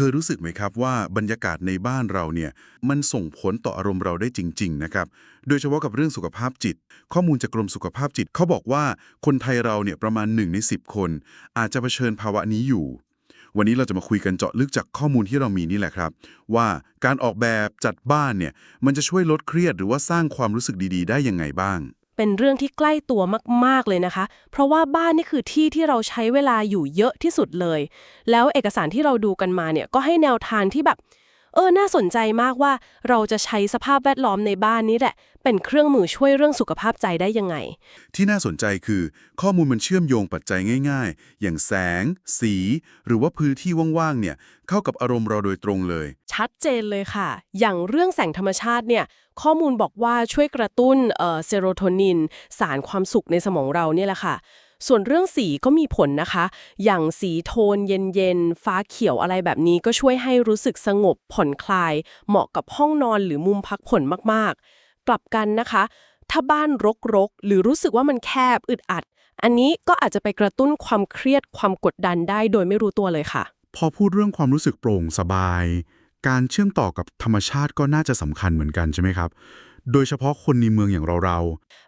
เคยรู้สึกไหมครับว่าบรรยากาศในบ้านเราเนี่ยมันส่งผลต่ออารมณ์เราได้จริง ๆ นะครับ โดยเฉพาะกับเรื่องสุขภาพจิต ข้อมูลจากกรมสุขภาพจิตเขาบอกว่าคนไทยเราเนี่ยประมาณ 1 ใน 10 คน อาจจะเผชิญภาวะนี้อยู่ วันนี้เราจะมาคุยกันเจาะลึกจากข้อมูลที่เรามีนี่แหละครับ ว่าการออกแบบจัดบ้านเนี่ยมันจะช่วยลดเครียดหรือว่าสร้างความรู้สึกดี ๆ ได้ยังไงบ้าง เป็นเรื่องที่ใกล้ตัวมาก ๆ เลยนะคะ เพราะว่าบ้านนี่คือที่ที่เราใช้เวลาอยู่เยอะที่สุดเลย แล้วเอกสารที่เราดูกันมาเนี่ยก็ให้แนวทางที่แบบ เออ น่าสนใจมากว่าเราจะใช้สภาพแวดล้อมในบ้านนี้แหละ เป็นเครื่องมือช่วยเรื่องสุขภาพใจได้ยังไง ที่น่าสนใจคือข้อมูลมันเชื่อมโยงปัจจัยง่าย ๆ อย่างแสง สี หรือว่าพื้นที่ว่างๆ เนี่ย เข้ากับอารมณ์เราโดยตรงเลย ชัดเจนเลยค่ะ อย่างเรื่องแสงธรรมชาติเนี่ย ข้อมูลบอกว่าช่วยกระตุ้นเอ่อเซโรโทนิน สารความสุขในสมองเราเนี่ยแหละค่ะ ส่วนเรื่องสีก็มีผลนะคะ อย่างสีโทนเย็นๆ ฟ้าเขียวอะไรแบบนี้ก็ช่วยให้รู้สึกสงบผ่อนคลาย เหมาะกับห้องนอนหรือมุมพักผ่อนมากๆ กลับกันนะคะ ถ้าบ้านรกๆ หรือรู้สึกว่ามันแคบอึดอัด อันนี้ก็อาจจะไปกระตุ้นความเครียดความกดดันได้โดยไม่รู้ตัวเลยค่ะ พอพูดเรื่องความรู้สึกโปร่งสบาย การเชื่อมต่อกับธรรมชาติก็น่าจะสำคัญเหมือนกันใช่ไหมครับ โดยเฉพาะคนในเมืองอย่างเรา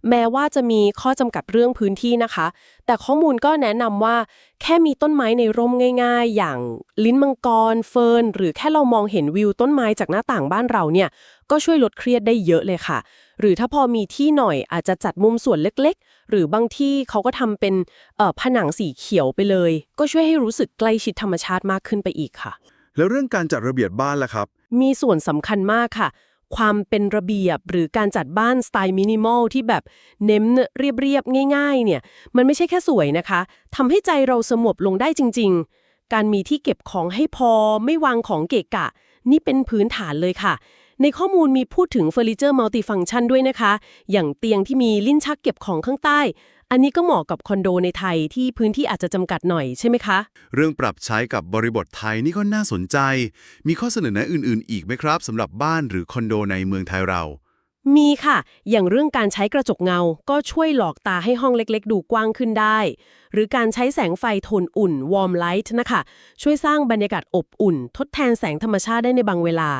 แม้ว่าจะมีข้อจำกัดเรื่องพื้นที่นะคะ แต่ข้อมูลก็แนะนำว่า แค่มีต้นไม้ในร่มง่าย ๆ อย่างลิ้นมังกร เฟิร์น หรือแค่เรามองเห็นวิวต้นไม้จากหน้าต่างบ้านเราเนี่ย ก็ช่วยลดเครียดได้เยอะเลยค่ะ หรือถ้าพอมีที่หน่อยอาจจะจัดมุมส่วนเล็กๆ หรือบางที่เขาก็ทำเป็นเอ่อผนังสีเขียวไปเลย ก็ช่วยให้รู้สึกใกล้ชิดธรรมชาติมากขึ้นไปอีกค่ะๆแล้วเรื่องการจัดระเบียบบ้านล่ะครับ มีส่วนสำคัญมากค่ะ ความเป็นระเบียบหรือการจัดบ้านสไตล์มินิมอลที่แบบเน้นเรียบๆ ง่าย ๆ เนี่ย มันไม่ใช่แค่สวยนะคะทำให้ใจเราสงบลงได้จริง ๆ การมีที่เก็บของให้พอไม่วางของเกะกะ นี่เป็นพื้นฐานเลยค่ะ ในข้อมูลมีพูดถึงเฟอร์นิเจอร์มัลติฟัง c t ชันด้วยนะคะ อย่างเตียงที่มีลิ้นชักเก็บของข้างใต้ อันนี้ก็เหมาะกับคอนโดในไทยที่พื้นที่อาจจะจำกัดหน่อยใช่ไหมคะ เรื่องปรับใช้กับบริบทไทยนี่ก็น่าสนใจ มีข้อเสนอแนะอื่น ๆ อีกไหมครับสำหรับบ้านหรือคอนโดในเมืองไทยเรา มีค่ะ อย่างเรื่องการใช้กระจกเงา ก็ช่วยหลอกตาให้ห้องเล็กๆ ดูกว้างขึ้นได้ หรือการใช้แสงไฟโทนอุ่น warm light นะคะ ช่วยสร้างบรรยากาศอบอุ่น ทดแทนแสงธรรมชาติได้ในบางเวลา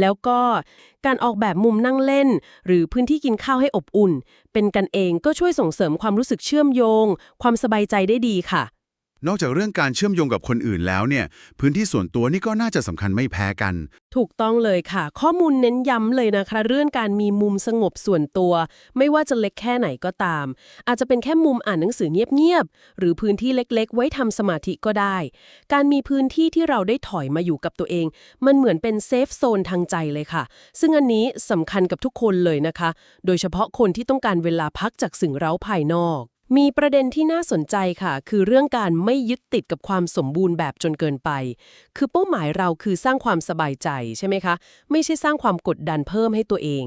แล้วก็การออกแบบมุมนั่งเล่น หรือพื้นที่กินข้าวให้อบอุ่น เป็นกันเองก็ช่วยส่งเสริมความรู้สึกเชื่อมโยง ความสบายใจได้ดีค่ะ นอกจากเรื่องการเชื่อมโยงกับคนอื่นแล้วเนี่ย พื้นที่ส่วนตัวนี่ก็น่าจะสำคัญไม่แพ้กัน ถูกต้องเลยค่ะ ข้อมูลเน้นย้ำเลยนะคะ เรื่องการมีมุมสงบส่วนตัว ไม่ว่าจะเล็กแค่ไหนก็ตาม อาจจะเป็นแค่มุมอ่านหนังสือเงียบๆหรือพื้นที่เล็กๆ ไว้ทำสมาธิก็ได้ การมีพื้นที่ที่เราได้ถอยมาอยู่กับตัวเอง มันเหมือนเป็นเซฟโซนทางใจเลยค่ะ ซึ่งอันนี้สำคัญกับทุกคนเลยนะคะ โดยเฉพาะคนที่ต้องการเวลาพักจากสิ่งเร้าภายนอก มีประเด็นที่น่าสนใจค่ะ คือเรื่องการไม่ยึดติดกับความสมบูรณ์แบบจนเกินไป คือเป้าหมายเราคือสร้างความสบายใจใช่ไหมคะ ไม่ใช่สร้างความกดดันเพิ่มให้ตัวเอง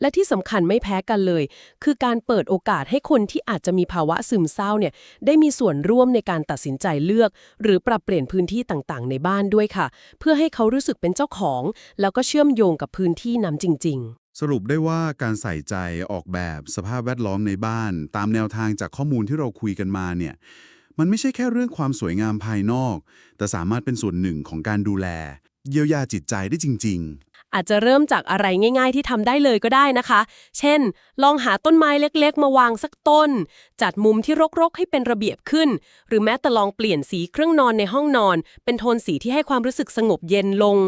และที่สำคัญไม่แพ้กันเลย คือการเปิดโอกาสให้คนที่อาจจะมีภาวะซึมเศร้าเนี่ยได้มีส่วนร่วมในการตัดสินใจเลือก หรือปรับเปลี่ยนพื้นที่ต่างๆ ในบ้านด้วยค่ะ เพื่อให้เขารู้สึกเป็นเจ้าของ แล้วก็เชื่อมโยงกับพื้นที่นั้นจริง ๆ สรุปได้ว่าการใส่ใจออกแบบสภาพแวดล้อมในบ้าน ตามแนวทางจากข้อมูลที่เราคุยกันมาเนี่ยมันไม่ใช่แค่เรื่องความสวยงามภายนอก แต่สามารถเป็นส่วนหนึ่งของการดูแล เยียวยาจิตใจได้จริง ๆอาจจะเริ่มจากอะไรง่าย ๆ ที่ทำได้เลยก็ได้นะคะ เช่น ลองหาต้นไม้เล็กๆ มาวางสักต้น จัดมุมที่รกๆ ให้เป็นระเบียบขึ้น หรือแม้แต่ลองเปลี่ยนสีเครื่องนอนในห้องนอน เป็นโทนสีที่ให้ความรู้สึกสงบเย็นลง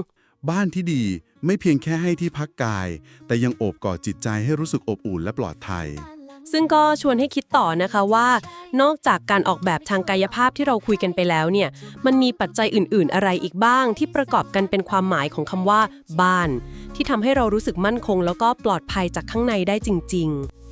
บ้านที่ดีไม่เพียงแค่ให้ที่พักกาย แต่ยังโอบกอดจิตใจให้รู้สึกอบอุ่นและปลอดภัย ซึ่งก็ชวนให้คิดต่อนะคะว่า นอกจากการออกแบบทางกายภาพที่เราคุยกันไปแล้วเนี่ย มันมีปัจจัยอื่น ๆ อะไรอีกบ้าง ที่ประกอบกันเป็นความหมายของคำว่า บ้าน ที่ทำให้เรารู้สึกมั่นคง แล้วก็ปลอดภัยจากข้างในได้จริง ๆ